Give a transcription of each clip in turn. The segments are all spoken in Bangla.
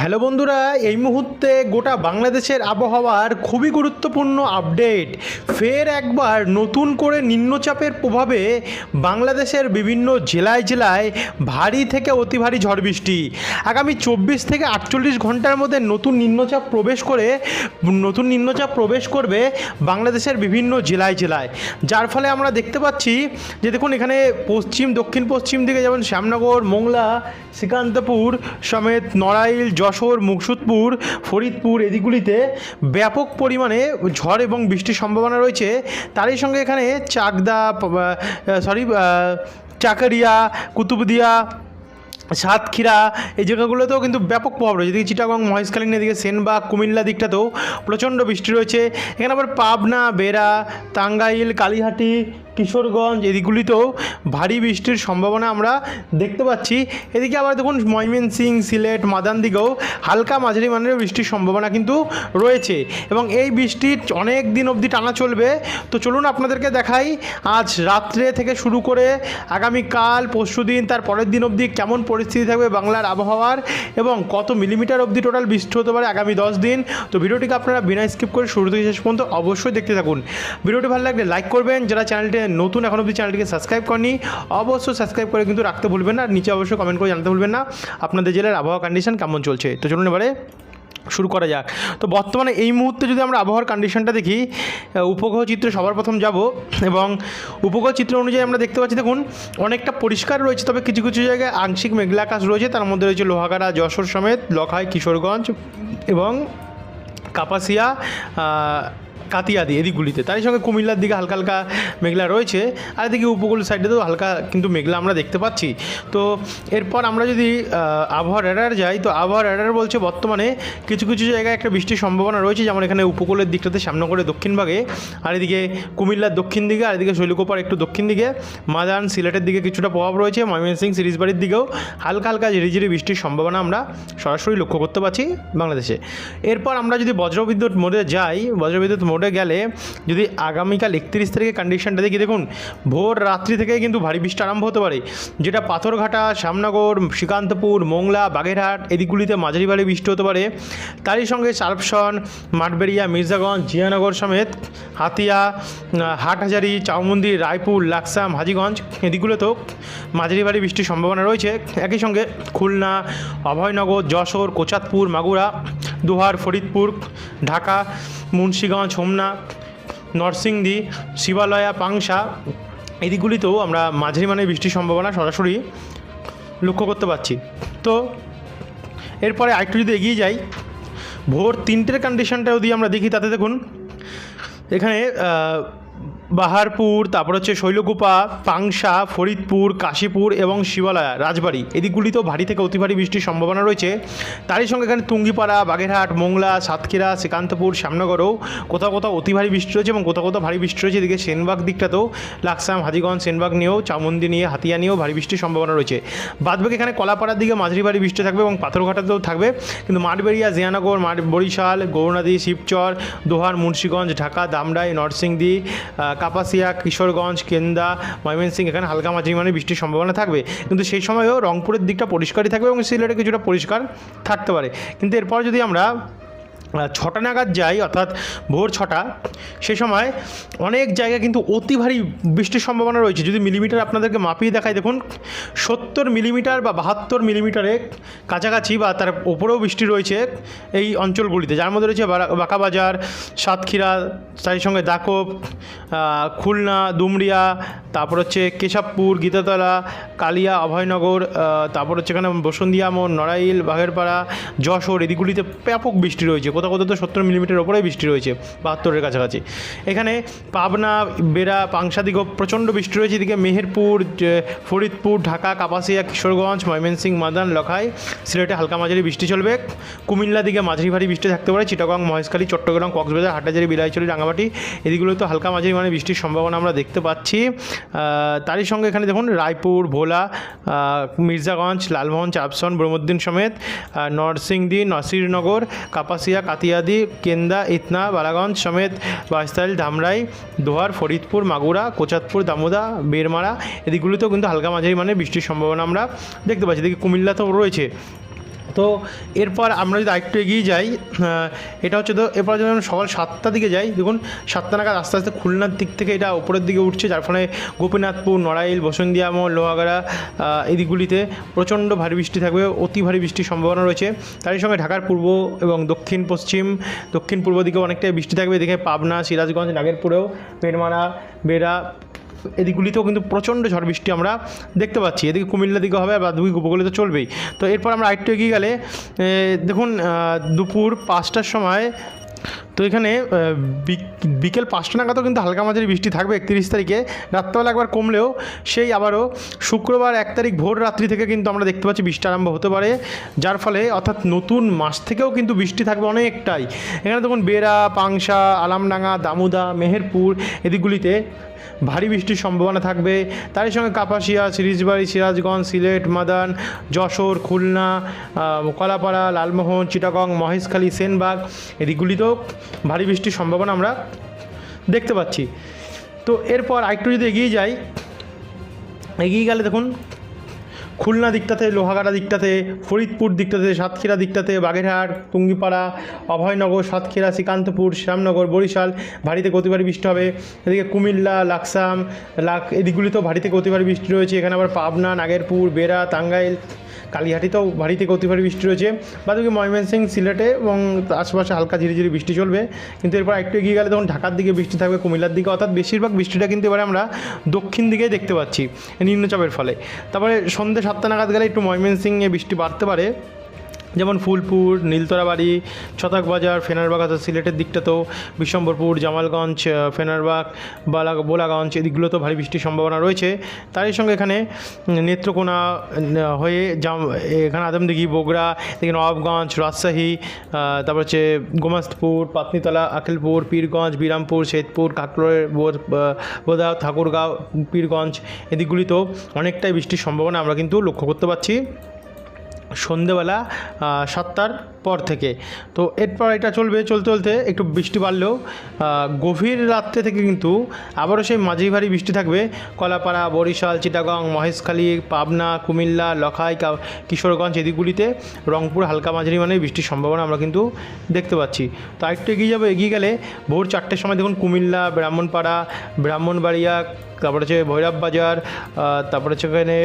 হ্যালো বন্ধুরা, এই মুহূর্তে গোটা বাংলাদেশের আবহাওয়ার খুবই গুরুত্বপূর্ণ আপডেট। ফের একবার নতুন করে নিম্নচাপের প্রভাবে বাংলাদেশের বিভিন্ন জেলায় জেলায় ভারী থেকে অতি ভারী ঝড় বৃষ্টি। আগামী চব্বিশ থেকে আটচল্লিশ ঘণ্টার মধ্যে নতুন নিম্নচাপ প্রবেশ করে, নতুন নিম্নচাপ প্রবেশ করবে বাংলাদেশের বিভিন্ন জেলায় জেলায়। যার ফলে আমরা দেখতে পাচ্ছি যে দেখুন, এখানে পশ্চিম, দক্ষিণ পশ্চিম দিকে যেমন শ্যামনগর, মোংলা, শ্রীকান্তপুর, সমেত নড়াইল যশোর, মুকসুদপুর, ফরিদপুর এদিকগুলিতে ব্যাপক পরিমাণে ঝড় এবং বৃষ্টির সম্ভাবনা রয়েছে। তারই সঙ্গে এখানে চাকদা সরি চাকারিয়া, কুতুবদিয়া, সাতক্ষীরা এই জায়গাগুলোতেও কিন্তু ব্যাপক প্রভাব রয়েছে। এদিকে চিটাগং মহেশকালীন এদিকে সেনবাগ, কুমিল্লা দিকটাতেও প্রচণ্ড বৃষ্টি রয়েছে। এখানে আবার পাবনা, বেড়া, টাঙ্গাইল, কালীহাটি কিশোরগঞ্জ, এদিকগুলিতেও ভারী বৃষ্টির সম্ভাবনা আমরা দেখতে পাচ্ছি। এদিকে আবার দেখুন ময়মনসিং, সিলেট মাদান দিকেও হালকা মাঝারি মানের বৃষ্টির সম্ভাবনা কিন্তু রয়েছে এবং এই বৃষ্টি অনেক দিন অবধি টানা চলবে। তো চলুন আপনাদেরকে দেখাই আজ রাত্রে থেকে শুরু করে আগামীকাল, পরশু দিন, তার পরের দিন অবধি কেমন পরিস্থিতি থাকবে বাংলার আবহাওয়ার এবং কত মিলিমিটার অবধি টোটাল বৃষ্টি হতে পারে আগামী দশ দিন। তো ভিডিওটিকে আপনারা বিনা স্কিপ করে শুরু থেকে শেষ পর্যন্ত অবশ্যই দেখতে থাকুন। ভিডিওটি ভালো লাগলে লাইক করবেন। যারা চ্যানেলটি নতুন এখন অবধি চ্যানেলটিকে সাবস্ক্রাইব করেনি, অবশ্যই সাবস্ক্রাইব করে কিন্তু রাখতে ভুলবেন না। আর নিচে অবশ্যই কমেন্ট করে জানাতে ভুলবেন না। আপনাদের জেলার আবহাওয়া কন্ডিশন কেমন চলছে? তো চলুন এবারে শুরু করা যাক। তো বর্তমানে এই মুহূর্তে যদি আমরা আবহাওয়ার কন্ডিশনটা দেখি উপগ্রহ চিত্র সবার প্রথম যাব এবং উপগ্রহ চিত্র অনুযায়ী আমরা দেখতে পাচ্ছি, দেখুন, অনেকটা পরিষ্কার রয়েছে, তবে কিছু কিছু জায়গায় আংশিক মেঘলা আকাশ রয়েছে। তার মধ্যে রয়েছে লোহাগাড়া, যশোর সমেত, লখাই, কিশোরগঞ্জ এবং কাপাসিয়া কাতিয়াদি এদিকগুলিতে তারই সঙ্গে কুমিল্লার দিকে হালকা হালকা মেঘলা রয়েছে আর এদিকে উপকূল সাইডে তো হালকা কিন্তু মেঘলা আমরা দেখতে পাচ্ছি। তো এরপর আমরা যদি আহ, আবহাওয়া র্যাডার যাই তো আবহাওয়া র্যাডার বলছে বর্তমানে কিছু কিছু জায়গায় একটা বৃষ্টির সম্ভাবনা রয়েছে যেমন এখানে উপকূলের দিকটাতে সামনগরের দক্ষিণ ভাগে আর এদিকে কুমিল্লার দক্ষিণ দিকে আর এদিকে শৈলকুপার একটু দক্ষিণ দিকে মাদান সিলেটের দিকে কিছুটা প্রভাব রয়েছে ময়মনসিং সিরিজবাড়ির দিকেও হালকা হালকা ঝিরিঝিরি বৃষ্টির সম্ভাবনা আমরা সরাসরি লক্ষ্য করতে পারছি বাংলাদেশে। এরপর আমরা যদি বজ্রবিদ্যুৎ মোডে যাই বজ্রবিদ্যুৎ মোডে গেলে যদি আগামীকাল একত্রিশ তারিখে কন্ডিশনটা দেখি, দেখুন, ভোর রাত্রি থেকে কিন্তু ভারী বৃষ্টি আরম্ভ হতে পারে। যেটা পাথরঘাটা, শ্যামনগর, শ্রীকান্তপুর, মোংলা, বাগেরহাট এদিকগুলিতে মাঝারি ভারী বৃষ্টি হতে পারে। তারই সঙ্গে সার্পসন মাঠবেড়িয়া, মির্জাগঞ্জ, জিয়ানগর সমেত হাতিয়া, হাটহাজারি চাউমন্দি রায়পুর, লাকসাম, হাজিগঞ্জ এদিকগুলোতেও মাঝারি ভারী বৃষ্টির সম্ভাবনা রয়েছে। একই সঙ্গে খুলনা, অভয়নগর, যশোর, কোচাতপুর, মাগুরা দুহার, ফরিদপুর, ঢাকা, মুন্সীগঞ্জ, হোমনা, নরসিংদী, শিবালয়া, পাংশা এদিকগুলিতেও আমরা মাঝারি মানের বৃষ্টির সম্ভাবনা সরাসরি লক্ষ্য করতে পারছি। তো এরপরে আরেকটু যদি এগিয়ে যাই, ভোর তিনটের কন্ডিশনটা যদি আমরা দেখি, তাতে দেখুন, এখানে বাহারপুর, তারপর হচ্ছে শৈলকুপা পাংশা, ফরিদপুর, কাশীপুর এবং শিবালয়া, রাজবাড়ি। এদিকগুলিতেও ভারী থেকে অতি ভারী বৃষ্টির সম্ভাবনা রয়েছে। তারই সঙ্গে এখানে তুঙ্গিপাড়া, বাগেরহাট, মোংলা, সাতক্ষীরা, শ্রীকান্তপুর, শ্যামনগরেও কোথাও কোথাও অতি ভারী বৃষ্টি রয়েছে এবং কোথাও কোথাও ভারী বৃষ্টি রয়েছে। এদিকে সেনবাগ দিকটাতেও লাকসাম, হাজিগঞ্জ, সেনবাগ নিয়েও চামুন্দি নিয়ে, হাতিয়া নিয়েও ভারী বৃষ্টির সম্ভাবনা রয়েছে। বাদবাকি এখানে কলাপাড়ার দিকে মাঝারি ভারী বৃষ্টি থাকবে এবং পাথরঘাটাতেও থাকবে। কিন্তু মাঠবেড়িয়া, জিয়ানগর, মাঠ বরিশাল গৌরনাদী শিবচর, দোহার, মুন্সীগঞ্জ, ঢাকা দামরাই নরসিংদী কাপাসিয়া, কিশোরগঞ্জ, কেন্দা ময়মনসিং এখানে হালকা মাঝারি মানে বৃষ্টির সম্ভাবনা থাকবে। কিন্তু সেই সময়ও রংপুরের দিকটা পরিষ্কারই থাকবে এবং সিলেটে কিছুটা পরিষ্কার থাকতে পারে। কিন্তু এরপর যদি আমরা ছটা নাগাদ যাই, অর্থাৎ ভোর ছটা, সে সময় অনেক জায়গায় কিন্তু অতি ভারী বৃষ্টির সম্ভাবনা রয়েছে। যদি মিলিমিটার আপনাদেরকে মাপিয়ে দেখাই, দেখুন, সত্তর মিলিমিটার বা বাহাত্তর মিলিমিটারে কাছাকাছি বা তার ওপরেও বৃষ্টি রয়েছে এই অঞ্চলগুলিতে। যার মধ্যে রয়েছে বাঁকাবাজার, সাতক্ষীরা তার সঙ্গে দাকব খুলনা দুমরিয়া তারপর হচ্ছে কেশবপুর, গীতাতলা, কালিয়া, অভয়নগর তারপর হচ্ছে এখানে বসন্তিয়া মোড় নড়াইল, বাঘেরপাড়া, যশোর, এদিকগুলিতে ব্যাপক বৃষ্টি রয়েছে। কোথাও কোথাও তো সত্তর মিলিমিটার ওপরেই বৃষ্টি রয়েছে, বাহাত্তরের কাছাকাছি। এখানে পাবনা, বেড়া পাংশা দিকেও প্রচণ্ড বৃষ্টি রয়েছে, এদিকে মেহেরপুর ফরিদপুর, ঢাকা, কাপাসিয়া, কিশোরগঞ্জ ময়মনসিং মাদান, লখাই, সিলেটে হালকা মাঝারি বৃষ্টি চলবে। কুমিল্লা দিকে মাঝারি ভারী বৃষ্টি থাকতে পারে, চিটাগং, মহেশখালী, চট্টগ্রাম, কক্সবাজার, হাটাজারি, বিলাইচুরি রাঙামাটি এদিকগুলো তো হালকা মাঝারি মানে বৃষ্টির সম্ভাবনা আমরা দেখতে পাচ্ছি। তারই সঙ্গে এখানে দেখুন, রায়পুর, ভোলা মির্জাগঞ্জ, লালমোহন, চাপসন, ব্রহ্মদ্দিন সমেত নরসিংদী, নসিরনগর, কাপাসিয়া কাতিয়াদি, কেন্দা, ইতনা, বালাগঞ্জ সমেত বাস্তাইল ধামরাই, দোহার, ফরিদপুর, মাগুরা, কোচাতপুর, দামোদা, বেরমারা, এদিকগুলিতেও কিন্তু হালকা মাঝারি মানে বৃষ্টির সম্ভাবনা আমরা দেখতে পাচ্ছি। এদিকে কুমিল্লাতেও রয়েছে। তো এরপর আমরা যদি আরেকটু এগিয়ে যাই এটা হচ্ছে তো এরপর যদি আমরা সকাল সাতটার দিকে যাই দেখুন সাতটা নাগাদ আস্তে আস্তে খুলনার দিক থেকে এটা উপরের দিকে উঠছে যার ফলে গোপীনাথপুর নড়াইল বসন্তিয়ামল লোহাগাড়া আহ, এই দিকগুলিতে প্রচণ্ড ভারী বৃষ্টি থাকবে অতি ভারী বৃষ্টির সম্ভাবনা রয়েছে। তারই সঙ্গে ঢাকার পূর্ব এবং দক্ষিণ পশ্চিম দক্ষিণ পূর্ব দিকে অনেকটাই বৃষ্টি থাকবে এদিকে পাবনা সিরাজগঞ্জ নাগেরপুরেও বেরমারা বেড়া এদিকগুলিতেও কিন্তু প্রচণ্ড ঝড় বৃষ্টি আমরা দেখতে পাচ্ছি। এদিকে কুমিল্লা দিকে হবে আর বাদবাকি উপকূলে তো চলবেই। তো এরপর আমরা আরেকটু এগিয়ে গেলে দেখুন দুপুর পাঁচটার সময়, তো এখানে বিকেল পাঁচটা নাগাদও কিন্তু হালকা মাঝারি বৃষ্টি থাকবে একত্রিশ তারিখে। রাত্রেবেলা একবার কমলেও সেই আবারও শুক্রবার এক তারিখ ভোর রাত্রি থেকে কিন্তু আমরা দেখতে পাচ্ছি বৃষ্টি আরম্ভ হতে পারে। যার ফলে অর্থাৎ নতুন মাস থেকেও কিন্তু বৃষ্টি থাকবে অনেকটাই। এখানে দেখুন, বেড়া, পাংশা, আলামডাঙ্গা, দামুদা, মেহেরপুর, এদিকগুলিতে ভারী বৃষ্টির সম্ভাবনা থাকবে। তারই সঙ্গে কাপাসিয়া, সিরিজবাড়ি, সিরাজগঞ্জ, সিলেট, মাদান, যশোর, খুলনা কলাপাড়া, লালমোহন, চিটাগং, মহেশখালী, সেনবাগ এদিকগুলিতেও ভারী বৃষ্টির সম্ভাবনা আমরা দেখতে পাচ্ছি। তো এরপর আরেকটু যদি এগিয়ে যাই, এগিয়ে গেলে দেখুন খুলনা দিকটাতে, লোহাগাড়া দিকটাতে, ফরিদপুর দিকটাতে, সাতক্ষীরা দিকটাতে, বাগেরহাট, টুঙ্গিপাড়া, অভয়নগর, সাতক্ষীরা, শ্রীকান্তপুর, শ্যামনগর, বরিশাল, ভারীতে গতিবাড়ি বৃষ্টি হবে। এদিকে কুমিল্লা, লাকসাম, লাক, এদিকগুলিতেও ভারীতে গতিবাড়ি বৃষ্টি রয়েছে। এখানে আবার পাবনা, নাগেরপুর, বেড়া, টাঙ্গাইল, কালীহাটিতেও ভারীতে গতিবাড়ি বৃষ্টি রয়েছে। বাদবাকি ময়মনসিং সিলেটে এবং আশেপাশে হালকা ঝিরিঝিরি বৃষ্টি চলবে। কিন্তু এরপর একটু এগিয়ে গেলে তখন ঢাকার দিকে বৃষ্টি থাকবে, কুমিল্লার দিকে। অর্থাৎ বেশিরভাগ বৃষ্টিটা কিন্তু এবারে আমরা দক্ষিণ দিকে দেখতে পাচ্ছি, নিম্নচাপের ফলে। তারপরে সন্ধ্যে সাতটা নাগাদ গেলে একটু ময়মনসিংহে বৃষ্টি বাড়তে পারে। যেমন ফুলপুর, নীলতরাবাড়ি ছতাক বাজার ফেনারবাগ অর্থাৎ সিলেটের দিকটাতেও বিশ্বম্বরপুর জামালগঞ্জ ফেনারবাগ, বালা, বোলাগঞ্জ, এদিকগুলো তো ভারী বৃষ্টির সম্ভাবনা রয়েছে। তারই সঙ্গে এখানে নেত্রকোনা হয়ে জাম, এখানে আদমদিঘি, বগুড়া, এদিকে নবাবগঞ্জ, রাজশাহী তারপর হচ্ছে গোমাস্তপুর পাতনিতলা আখিলপুর, পীরগঞ্জ, বিরামপুর, শেতপুর কাকরোয়ের বোদা ঠাকুরগাঁও, পীরগঞ্জ এদিকগুলিতেও অনেকটাই বৃষ্টির সম্ভাবনা আমরা কিন্তু লক্ষ্য করতে পারছি। সন্ধেবেলা সাতটার পর থেকে। তো এরপর এটা চলবে, চলতে চলতে একটু বৃষ্টি বাড়লেও গভীর রাত্রে থেকে কিন্তু আবারও সেই মাঝি ভারী বৃষ্টি থাকবে। কলাপাড়া, বরিশাল, চিটাগং, মহেশখালী, পাবনা, কুমিল্লা, লখাই কিশোরগঞ্জ এদিকগুলিতে রংপুর, হালকা মাঝারি মানে বৃষ্টির সম্ভাবনা আমরা কিন্তু দেখতে পাচ্ছি। তো আরেকটু এগিয়ে যাব, এগিয়ে গেলে ভোর চারটের সময় দেখুন কুমিল্লা, ব্রাহ্মণপাড়া, ব্রাহ্মণবাড়িয়া, তারপরে হচ্ছে ভৈরব বাজার তারপরে হচ্ছে এখানে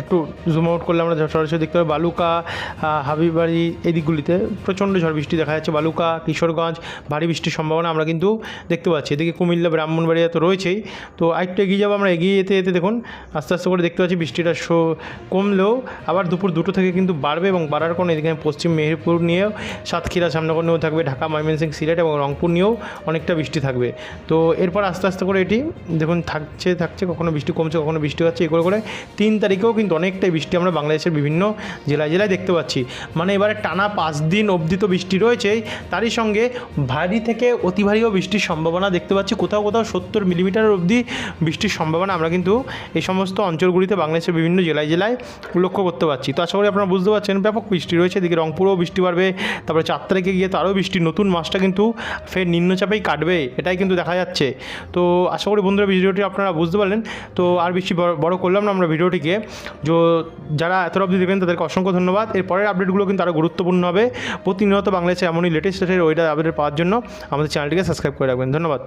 একটু জুম আউট করলে আমরা সরাসরি দেখতে পাই বালুকা হাবিবাড়ি এই দিকগুলিতে প্রচণ্ড ঝড় বৃষ্টি দেখা যাচ্ছে। বালুকা, কিশোরগঞ্জ, ভারী বৃষ্টির সম্ভাবনা আমরা কিন্তু দেখতে পাচ্ছি। এদিকে কুমিল্লা, ব্রাহ্মণবাড়িয়া তো রয়েছেই। তো আরেকটু এগিয়ে যাব আমরা। এগিয়ে যেতে যেতে দেখুন, আস্তে আস্তে করে দেখতে পাচ্ছি বৃষ্টিটা শো কমলেও আবার দুপুর দুটো থেকে কিন্তু বাড়বে এবং বাড়ার কোনো এদিকে পশ্চিম মেহেরপুর নিয়েও সাতক্ষীরা সামনগর নিয়েও থাকবে, ঢাকা ময়মনসিং সিলেট এবং রংপুর নিয়েও অনেকটা বৃষ্টি থাকবে। তো এরপর আস্তে আস্তে করে এটি দেখুন, থাকছে থাকছে, কখনো বৃষ্টি কমছে, কখনো বৃষ্টি হচ্ছে, এগুলো করে তিন তারিখেও কিন্তু অনেকটাই বৃষ্টি আমরা বাংলাদেশের বিভিন্ন জেলায় জেলায় দেখতে পাচ্ছি। মানে এবারে টানা পাঁচ দিন অবধি তো বৃষ্টি রয়েছেই তারই সঙ্গে ভারী থেকে অতি ভারীও বৃষ্টির সম্ভাবনা দেখতে পাচ্ছি। কোথাও কোথাও সত্তর মিলিমিটার অবধি বৃষ্টির সম্ভাবনা আমরা কিন্তু এই সমস্ত অঞ্চলগুলিতে বাংলাদেশের বিভিন্ন জেলায় জেলায় লক্ষ্য করতে পারছি। তো আশা করি আপনারা বুঝতে পারছেন, ব্যাপক বৃষ্টি রয়েছে, এদিকে রংপুরেও বৃষ্টি বাড়বে, তারপরে চার তারিখে গিয়ে তারও বৃষ্টি, নতুন মাসটা কিন্তু ফের নিম্নচাপেই কাটবে, এটাই কিন্তু দেখা যাচ্ছে। তো আশা করি বন্ধুরা ভিডিওটি আপনারা বুঝতে পারলেন। তো আর বেশি বড়- করলাম না আমরা ভিডিওটিকে। যারা এত অবধি দেখবেন তাদেরকে অসংখ্য ধন্যবাদ। এর পরের আপডেটগুলো কিন্তু আরও গুরুত্বপূর্ণ হবে। প্রতিনিয়ত বাংলাদেশে এমনই লেটেস্ট ওয়েদার আপডেট পাওয়ার জন্য আমাদের চ্যানেলটিকে সাবস্ক্রাইব করে রাখবেন। ধন্যবাদ।